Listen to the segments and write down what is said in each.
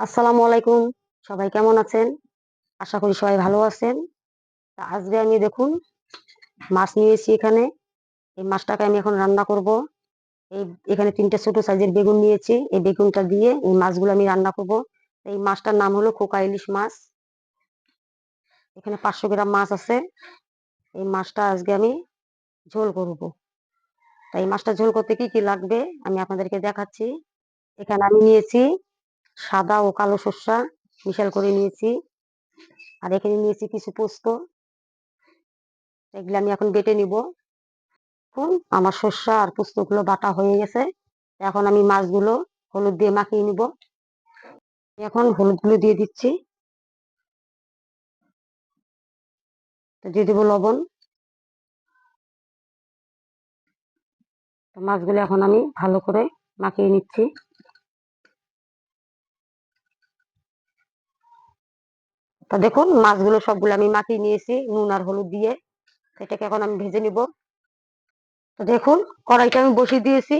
আসসালামু আলাইকুম। সবাই কেমন আছেন? আশা করি সবাই ভালো আছেন। তা আজকে আমি দেখুন, মাছ নিয়েছি এখানে। এই মাছটাকে আমি এখন রান্না করব। এই এখানে তিনটা ছোট সাইজের বেগুন নিয়েছি। এই বেগুনটা দিয়ে এই মাছগুলো আমি রান্না করব। এই মাছটার নাম হলো খোকা ইলিশ মাছ। এখানে পাঁচশো গ্রাম মাছ আছে। এই মাছটা আজকে আমি ঝোল করব। তাই মাছটা ঝোল করতে কি কি লাগবে আমি আপনাদেরকে দেখাচ্ছি। এখানে আমি নিয়েছি সাদা ও কালো সর্ষা মিশাল করে নিয়েছি। আর এখানে নিয়েছি কিছু পোস্ত। এগুলো আমি এখন বেটে নিব। এখন আমার সর্ষা আর পোস্তগুলো বাটা হয়ে গেছে। এখন আমি মাছগুলো হলুদ দিয়ে মাখিয়ে নিব। এখন হলুদগুলো দিয়ে দিচ্ছি। দিয়ে দিব লবণ। মাছগুলো এখন আমি ভালো করে মাখিয়ে নিচ্ছি। তা দেখুন, মাছগুলো সবগুলো আমি মাখিয়ে নিয়েছি, নুন আর হলুদ দিয়ে। এটাকে এখন আমি ভেজে নিব। তো দেখুন, কড়াইটা আমি বসিয়ে দিয়েছি।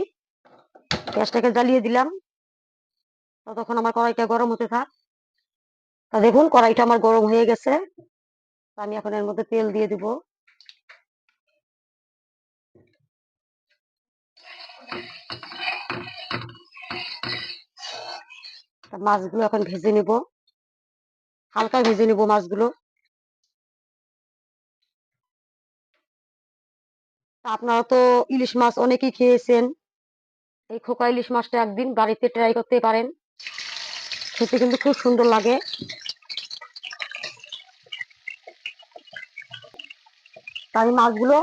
গ্যাসটাকে জ্বালিয়ে দিলাম। ততক্ষণ আমার কড়াইটা গরম হতে থাক। তা দেখুন, কড়াইটা আমার গরম হয়ে গেছে। আমি এখন এর মধ্যে তেল দিয়ে দিব। মাছগুলো এখন ভেজে নিব। হালকা ভেজে নিব মাছগুলো। আপনারা তো ইলিশ মাছ অনেকেই খেয়েছেন। এই খোকা ইলিশ মাছটা একদিন বাড়িতে ট্রাই করতে পারেন। খেতে কিন্তু খুব সুন্দর লাগে। আমি মাছগুলো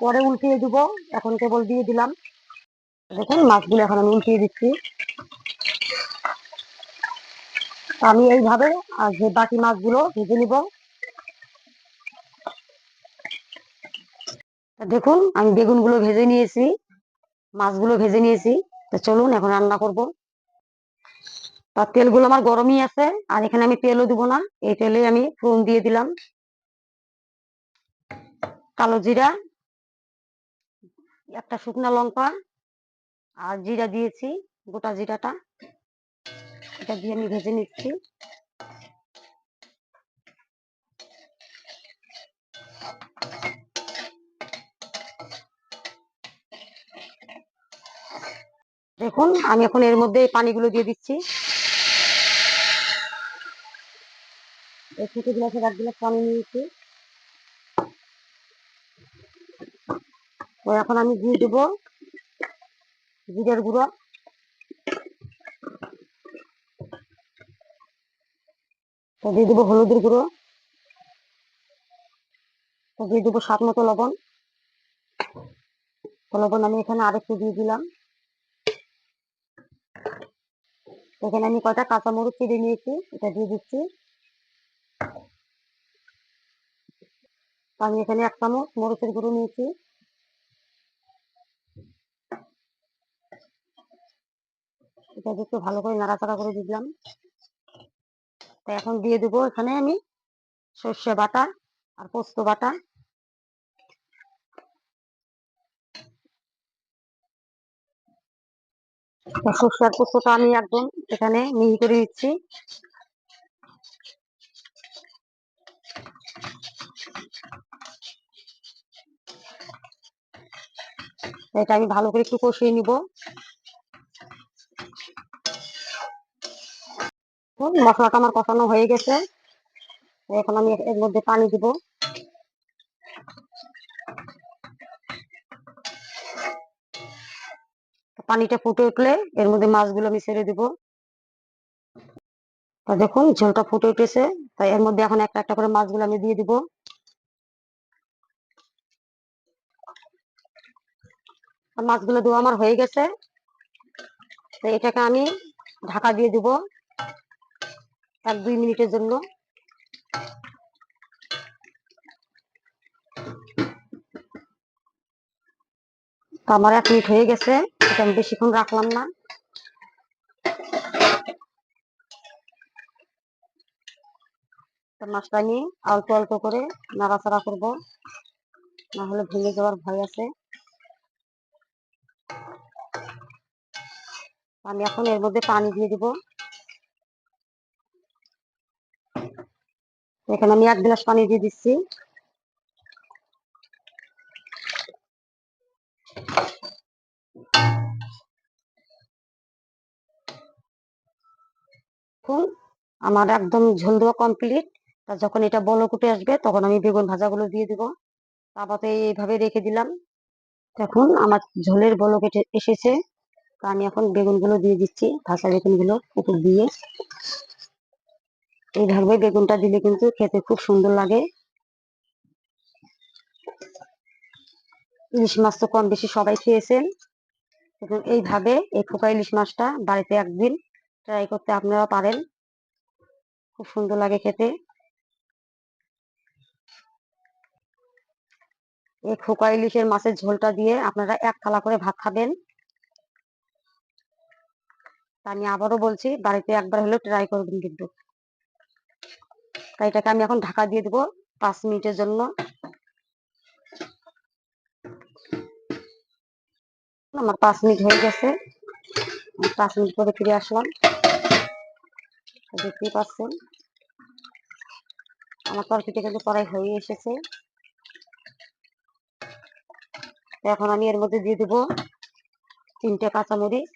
পরে উল্টিয়ে দিব। এখন কেবল দিয়ে দিলাম। দেখুন মাছগুলো এখন আমি উল্টিয়ে দিচ্ছি। আমি এইভাবে, আর যে বাকি মাছগুলো ভেজে নিব। দেখুন, আমি বেগুনগুলো ভেজে নিয়েছি, মাছগুলো ভেজে নিয়েছি। তো চলুন, এখন রান্না করব। তার তেলগুলো আমার গরমই আছে, আর এখানে আমি তেলও দিব না। এই তেলে আমি ফোড়ন দিয়ে দিলাম। কালো জিরা, একটা শুকনা লঙ্কা, আর জিরা দিয়েছি, গোটা জিরাটা। এটা দিয়ে আমি ভেজে নিচ্ছি। দেখুন, আমি এখন এর মধ্যে পানিগুলো দিয়ে দিচ্ছি। ছোট গ্লাসের এক গ্লাস পানি নিয়েছি এখন আমি দিয়ে দেবো, জিরের গুঁড়ো। দিয়ে দেবো হলুদের গুঁড়ো। তো দিয়ে দেবো স্বাদ মতো লবণ। তো লবণ আমি এখানে আরেকটু দিয়ে দিলাম। এখানে আমি কয়টা কাঁচামরিচ চিড়ে নিয়েছি, এটা দিয়ে দিচ্ছি। আমি এখানে এক চামচ মরিচের গুঁড়ো নিয়েছি। এটা একটু ভালো করে নাড়াচাড়া করে দিলাম। তো এখন দিয়ে দেবো এখানে আমি সর্ষে বাটা আর পোস্ত বাটা। সর্ষে আর পোস্তটা আমি একদম এখানে মিহি করে দিচ্ছি। এটা আমি ভালো করে একটু কষিয়ে নিব। মশলাটা আমার কষানো হয়ে গেছে। এখন আমি এর মধ্যে পানি দিব। পানিটা ফুটে উঠলে এর মধ্যে মাছগুলো আমি ছেড়ে দিব। তা দেখুন, ঝোলটা ফুটে উঠেছে। তাই এর মধ্যে এখন একটা একটা করে মাছগুলো আমি দিয়ে দিব। মাছগুলো দেওয়া আমার হয়ে গেছে। তো এটাকে আমি ঢাকা দিয়ে দিব। এক দুই মিনিটের জন্য। তো আমার এক মিনিট হয়ে গেছে, এটা আমি বেশিক্ষণ রাখলাম না। মাছটা নিয়ে অল্প অল্প করে নাড়াচাড়া করব, না হলে ভেঙে যাওয়ার ভয় আছে। আমি এখন এর মধ্যে পানি দিয়ে দিব। এখানে আমি এক গ্লাস পানি দিয়ে দিচ্ছি। আমার একদম ঝোল দেওয়া কমপ্লিট তা যখন এটা বলক উঠে আসবে, তখন আমি বেগুন ভাজাগুলো দিয়ে দিব। তারপরে এইভাবে রেখে দিলাম। এখন আমার ঝোলের এটে- এসেছে। তা আমি এখন বেগুনগুলো দিয়ে দিচ্ছি, ভাজা বেগুনগুলো উপর দিয়ে। এইভাবে বেগুনটা দিলে কিন্তু খেতে খুব সুন্দর লাগে। ইলিশ মাছ তো কম বেশি সবাই খেয়েছেন। এবং এইভাবে এই খোকা ইলিশ মাছটা বাড়িতে একদিন ট্রাই করতে আপনারা পারেন। খুব সুন্দর লাগে খেতে। এই খোকা ইলিশের মাছের ঝোলটা দিয়ে আপনারা এক থালা করে ভাত খাবেন। আমি আবারও বলছি, বাড়িতে একবার হলেও ট্রাই করবেন কিন্তু। তাই এটাকে আমি এখন ঢাকা দিয়ে দেবো পাঁচ মিনিটের জন্য। আমার পাঁচ মিনিট হয়ে গেছে। পাঁচ মিনিট পরে ফিরে আসলাম। দেখতেই পাচ্ছেন। আমার তরকারিটা কিন্তু কড়াই হয়ে এসেছে। এখন আমি এর মধ্যে দিয়ে দেবো তিনটে কাঁচামরিচ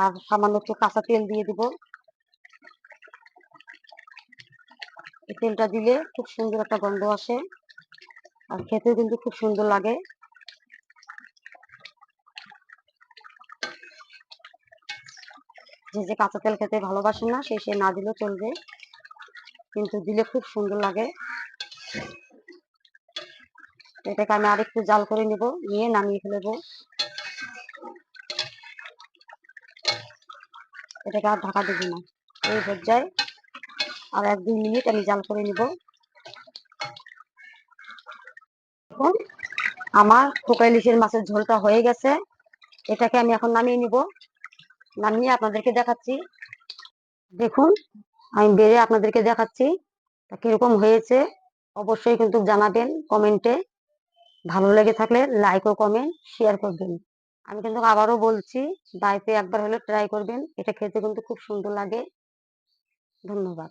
আর সামান্য একটু কাঁচা তেল দিয়ে দিব। তেলটা দিলে খুব সুন্দর একটা গন্ধ আসে। আর খেতেও কিন্তু খুব সুন্দর লাগে। যে যে কাঁচা তেল খেতে ভালোবাসে না, সে সে না দিলেও চলবে। কিন্তু দিলে খুব সুন্দর লাগে। এটাকে আমি আরেকটু জাল করে নিব, নিয়ে নামিয়ে ফেলব। এটাকে আর ঢাকা দেবো না। এই পর্যায়ে আর এক দুই মিনিট আমি জাল করে নিব। আমার খোকা ইলিশের মাছের ঝোলটা হয়ে গেছে। এটাকে আমি এখন নামিয়ে নিব। নামিয়ে আপনাদেরকে দেখাচ্ছি। দেখুন, আমি বেড়ে আপনাদেরকে দেখাচ্ছি কীরকম হয়েছে। অবশ্যই কিন্তু জানাবেন কমেন্টে। ভালো লেগে থাকলে লাইক ও কমেন্ট শেয়ার করবেন। আমি কিন্তু আবারও বলছি বাড়িতে একবার হলে ট্রাই করবেন। এটা খেতে কিন্তু খুব সুন্দর লাগে। ধন্যবাদ।